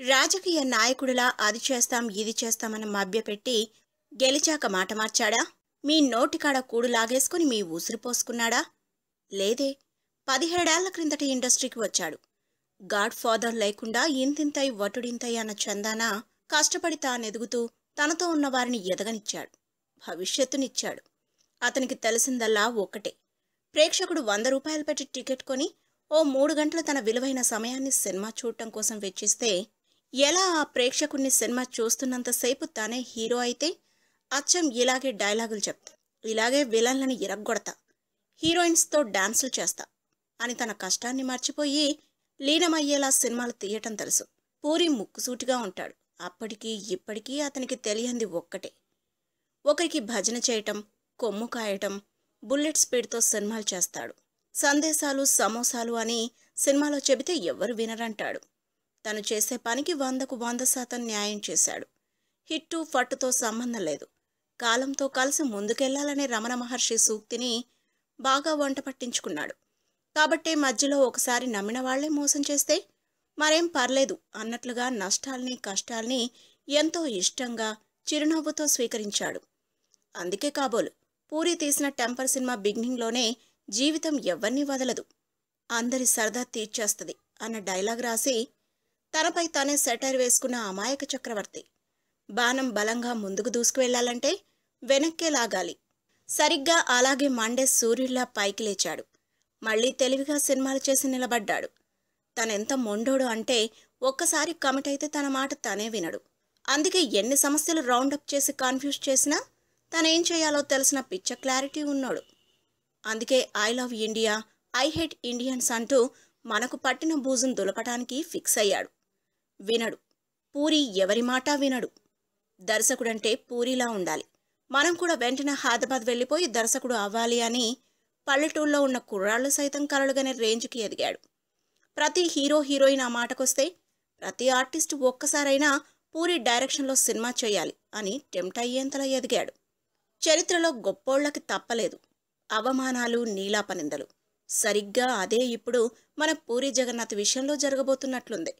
రాజకీయ నాయకుడిలా అది చేస్తాం ఇది చేస్తామని మభ్యపెట్టి గెలిచాక మాట మార్చాడా? మీ నోటికాడ కూడు లాగేసుకుని మీ ఉసిరి పోసుకున్నాడా? లేదే పదిహేడేళ్ళ క్రిందట ఇండస్ట్రీకి వచ్చాడు. గాడ్ ఫాదర్ లేకుండా ఇంతింతై వటుడింతై అన్న చందాన కష్టపడి తానెదుగుతూ తనతో ఉన్నవారిని ఎదగనిచ్చాడు. భవిష్యత్తునిచ్చాడు. అతనికి తెలిసిందల్లా ఒక్కటే. ప్రేక్షకుడు వంద రూపాయలు పెట్టి టికెట్ కొని ఓ మూడు గంటల తన విలువైన సమయాన్ని సినిమా చూడటం కోసం వెచ్చిస్తే ఎలా ఆ ప్రేక్షకుడిని సినిమా చూస్తున్నంతసేపు తానే హీరో అయితే అచ్చం ఇలాగే డైలాగులు చెప్తా ఇలాగే విలన్లని ఇరగ్గొడతా హీరోయిన్స్తో డాన్సులు చేస్తా అని తన కష్టాన్ని మర్చిపోయి లీనమయ్యేలా సినిమాలు తీయటం తెలుసు. పూరి ముక్కుసూటిగా ఉంటాడు. అప్పటికీ ఇప్పటికీ అతనికి తెలియంది ఒక్కటే. ఒకరికి భజన చేయటం కొమ్ము కాయటం బుల్లెట్ స్పీడ్తో సినిమాలు చేస్తాడు. సందేశాలు సమోసాలు అని సినిమాలో చెబితే ఎవ్వరు వినరంటాడు. తను చేసే పనికి వందకు వంద శాతం న్యాయం చేశాడు. హిట్టు ఫట్టుతో సంబంధం లేదు. కాలంతో కలిసి ముందుకెళ్ళాలనే రమణ మహర్షి సూక్తిని బాగా వంట పట్టించుకున్నాడు. కాబట్టే మధ్యలో ఒకసారి నమ్మిన వాళ్ళే మోసం చేస్తే మరేం పర్లేదు అన్నట్లుగా నష్టాల్ని కష్టాల్ని ఎంతో ఇష్టంగా చిరునవ్వుతో స్వీకరించాడు. అందుకే కాబోలు పూరి తీసిన టెంపర్ సినిమా బిగినింగ్లోనే జీవితం ఎవ్వర్నీ వదలదు. అందరి సరదా తీర్చేస్తుంది అన్న డైలాగ్ రాసి తనపై తానే సెటైర్ వేసుకున్న అమాయక చక్రవర్తి బాణం బలంగా ముందుకు దూసుకువెళ్ళాలంటే వెనక్కే లాగాలి. సరిగ్గా అలాగే మండే సూర్యుడిలా పైకి లేచాడు. మళ్ళీ తెలివిగా సినిమాలు చేసి నిలబడ్డాడు. తనెంత మొండోడు అంటే ఒక్కసారి కమిట్ అయితే తన మాట తనే వినడు. అందుకే ఎన్ని సమస్యలు రౌండప్ చేసి కన్ఫ్యూజ్ చేసినా తనేం చేయాలో తెలిసిన పిచ్చ క్లారిటీ ఉన్నాడు. అందుకే I love India I hate Indians అంటూ మనకు పట్టిన బూజును దులపటానికి ఫిక్స్ అయ్యాడు. వినడు. పూరి ఎవరి మాట వినడు. దర్శకుడంటే పూరిలా ఉండాలి. మనం కూడా వెంటనే హైదరాబాద్ వెళ్ళిపోయి దర్శకుడు అవ్వాలి అని పల్లెటూళ్ళలో ఉన్న కుర్రాళ్ళు సైతం కలలుగానే రేంజ్కి ఎదిగాడు. ప్రతి హీరో హీరోయిన్ ఆ మాటకొస్తే ప్రతి ఆర్టిస్ట్ ఒక్కసారైనా పూరి డైరెక్షన్లో సినిమా చేయాలి అని టెంప్ట్ అయ్యేంతలా ఎదిగాడు. చరిత్రలో గొప్పోళ్ళకి తప్పలేదు. అవమానాలు నీలాపనిందలు. సరిగ్గా అదే ఇప్పుడు మన పూరి జగన్నాథ్ విషయంలో జరగబోతున్నట్లుంది.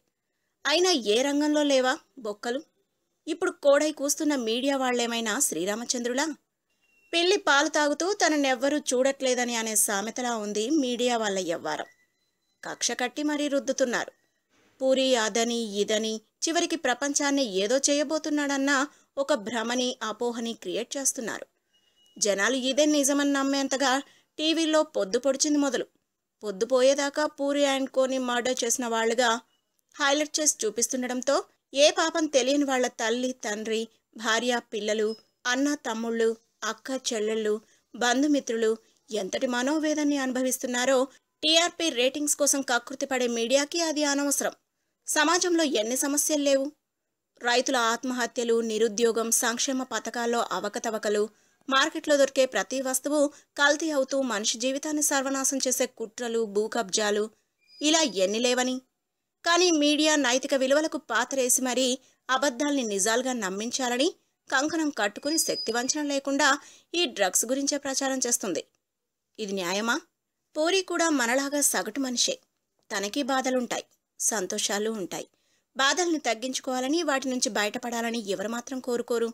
అయినా ఏ రంగంలో లేవా బొక్కలు? ఇప్పుడు కోడై కూస్తున్న మీడియా వాళ్ళేమైనా శ్రీరామచంద్రులా? పెళ్ళి పాలు తాగుతూ తననెవ్వరూ చూడట్లేదని అనే సామెతలా ఉంది మీడియా వాళ్ళ ఎవ్వారం కక్ష కట్టి మరీ రుద్దుతున్నారు. పూరి అదని ఇదని చివరికి ప్రపంచాన్ని ఏదో చేయబోతున్నాడన్న ఒక భ్రమని అపోహని క్రియేట్ చేస్తున్నారు. జనాలు ఇదే నిజమని నమ్మేంతగా టీవీలో పొద్దు పొడిచింది మొదలు. పొద్దుపోయేదాకా పూరి అండ్ కోని మర్డర్ చేసిన వాళ్ళుగా హైలైట్ చేసి చూపిస్తుండడంతో ఏ పాపం తెలియని వాళ్ళ తల్లి తండ్రి భార్య పిల్లలు అన్న తమ్ముళ్ళు అక్క చెల్లెళ్ళు బంధుమిత్రులు ఎంతటి మనోవేదాన్ని అనుభవిస్తున్నారో టీఆర్పీ రేటింగ్స్ కోసం కకృతి పడే మీడియాకి అది అనవసరం. సమాజంలో ఎన్ని సమస్యలు లేవు? రైతుల ఆత్మహత్యలు నిరుద్యోగం సంక్షేమ పథకాల్లో అవకతవకలు మార్కెట్లో దొరికే ప్రతి వస్తువు కల్తీ అవుతూ మనిషి జీవితాన్ని సర్వనాశం చేసే కుట్రలు భూకబ్జాలు ఇలా ఎన్ని లేవని? కానీ మీడియా నైతిక విలువలకు పాతరేసి మరీ అబద్ధాల్ని నిజాలుగా నమ్మించాలని కంకణం కట్టుకుని శక్తివంచన లేకుండా ఈ డ్రగ్స్ గురించే ప్రచారం చేస్తుంది. ఇది న్యాయమా? పూరి కూడా మనలాగా సగటు మనిషే. తనకి బాధలుంటాయి సంతోషాలు ఉంటాయి. బాధల్ని తగ్గించుకోవాలని వాటి నుంచి బయటపడాలని ఎవరు మాత్రం కోరుకోరు.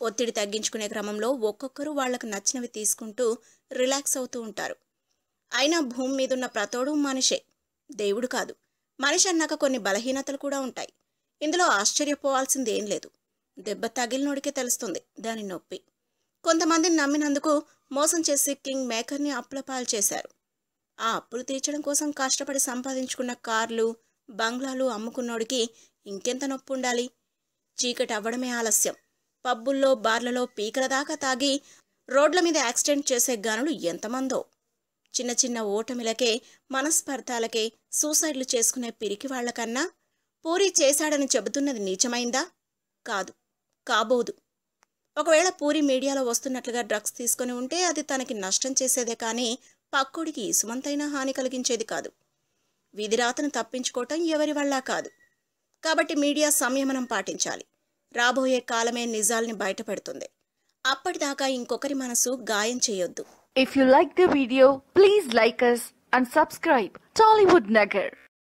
ఒత్తిడి తగ్గించుకునే క్రమంలో ఒక్కొక్కరు వాళ్ళకు నచ్చినవి తీసుకుంటూ రిలాక్స్ అవుతూ ఉంటారు. అయినా భూమి మీదున్న ప్రతోడు మనిషే దేవుడు కాదు. మనిషి అన్నాక కొన్ని బలహీనతలు కూడా ఉంటాయి. ఇందులో ఆశ్చర్యపోవాల్సింది ఏం లేదు. దెబ్బ తగిలినోడికే తెలుస్తుంది దాని నొప్పి. కొంతమందిని నమ్మినందుకు మోసం చేసి కింగ్ మేకర్ని అప్పులపాలు చేశారు. ఆ అప్పులు తీర్చడం కోసం కష్టపడి సంపాదించుకున్న కార్లు బంగ్లాలు అమ్ముకున్నోడికి ఇంకెంత నొప్పి ఉండాలి? చీకటి అవ్వడమే ఆలస్యం. పబ్బుల్లో బార్లలో పీకల దాకా తాగి రోడ్ల మీద యాక్సిడెంట్ చేసే గానులు ఎంతమందో. చిన్న చిన్న ఓటమిలకే మనస్పర్ధాలకే సూసైడ్లు చేసుకునే పిరికి వాళ్ళకన్నా పూరి చేశాడని చెబుతున్నది నీచమైందా? కాదు కాబోదు. ఒకవేళ పూరి మీడియాలో వస్తున్నట్లుగా డ్రగ్స్ తీసుకుని ఉంటే అది తనకి నష్టం చేసేదే కానీ పక్కోడికి ఇసుమంతైనా హాని కలిగించేది కాదు. విధిరాతను తప్పించుకోవటం ఎవరి వల్ల కాదు. కాబట్టి మీడియా సంయమనం పాటించాలి. రాబోయే కాలమే నిజాల్ని బయటపెడుతుంది. అప్పటిదాకా ఇంకొకరి మనసు గాయం చేయొద్దు. If you like the video please like us and subscribe Tollywood Nagar